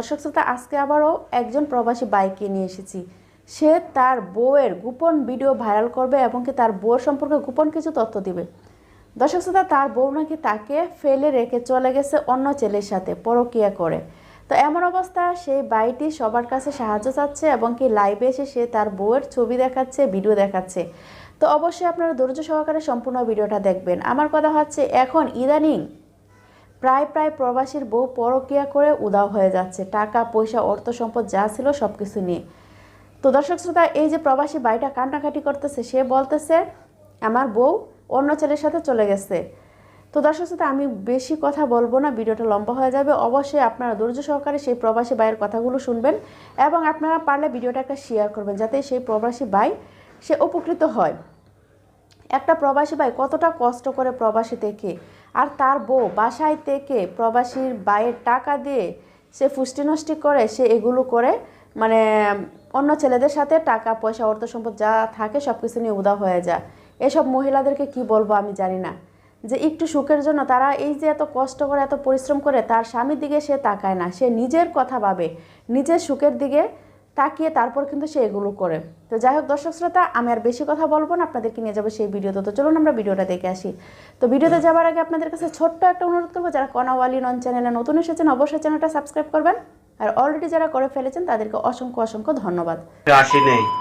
দর্শক শ্রোতা আজকে আবারও একজন প্রবাসী বাইকে নিয়ে এসেছি। সে তার বউয়ের গোপন ভিডিও ভাইরাল করবে এবং কি তার বউয়ের সম্পর্কে গোপন কিছু তথ্য দিবে। দর্শক শ্রোতা তার বউ নাকি তাকে ফেলে রেখে চলে গেছে অন্য ছেলের সাথে, পরকিয়া করে। তো এমন অবস্থা, সেই বাইটি সবার কাছে সাহায্য চাচ্ছে এবং কি লাইভে এসে সে তার বউয়ের ছবি দেখাচ্ছে ভিডিও দেখাচ্ছে। তো অবশ্যই আপনারা ধৈর্য সহকারে সম্পূর্ণ ভিডিওটা দেখবেন। আমার কথা হচ্ছে, এখন ইদানিং প্রায় প্রায় প্রবাসীর বউ পরকিয়া করে উদাও হয়ে যাচ্ছে। টাকা, পয়সা, অর্থ সম্পদ যা ছিল সব কিছু নিয়ে। তো দর্শক শ্রোতা, এই যে প্রবাসী বাড়িটা কান্নাকাটি করতেছে, সে বলতেছে, আমার বউ অন্য ছেলের সাথে চলে গেছে। তো দর্শক শ্রোতা, আমি বেশি কথা বলব না, ভিডিওটা লম্বা হয়ে যাবে। অবশ্যই আপনারা ধৈর্য সহকারে সেই প্রবাসী বাইয়ের কথাগুলো শুনবেন এবং আপনারা পারলে ভিডিওটাকে শেয়ার করবেন, যাতে সেই প্রবাসী বাই সে উপকৃত হয়। একটা প্রবাসী ভাই কতটা কষ্ট করে প্রবাসী থেকে আর তার বউ বাসায় থেকে প্রবাসীর বাইয়ের টাকা দিয়ে সে ফুষ্টি নষ্টি করে, সে এগুলো করে মানে অন্য ছেলেদের সাথে টাকা, পয়সা, অর্থ সম্পদ যা থাকে সব কিছু নিয়ে উদা হয়ে যায়। এসব মহিলাদেরকে কি বলব আমি জানি না। যে একটু সুখের জন্য তারা এই যে এত কষ্ট করে, এত পরিশ্রম করে, তার স্বামীর দিকে সে তাকায় না। সে নিজের কথা ভাবে। নিজের সুখের দিকে তাকিয়ে তারপর কিন্তু সে এগুলো করে। তো যাই হোক দর্শক শ্রোতা, আমি আর বেশি কথা বলব না, আপনাদেরকে নিয়ে যাব সেই ভিডিওতে। তো চলুন আমরা ভিডিওটা দেখে আসি। তো ভিডিওতে যাওয়ার আগে আপনাদের কাছে ছোট্ট একটা অনুরোধ করব, যারা কনাওয়ালি নন চ্যানেলে নতুন এসেছেন, অবশ্যই চ্যানেলটা সাবস্ক্রাইব করবেন। আর অলরেডি যারা করে ফেলেছেন, তাদেরকে অসংখ্য অসংখ্য ধন্যবাদ।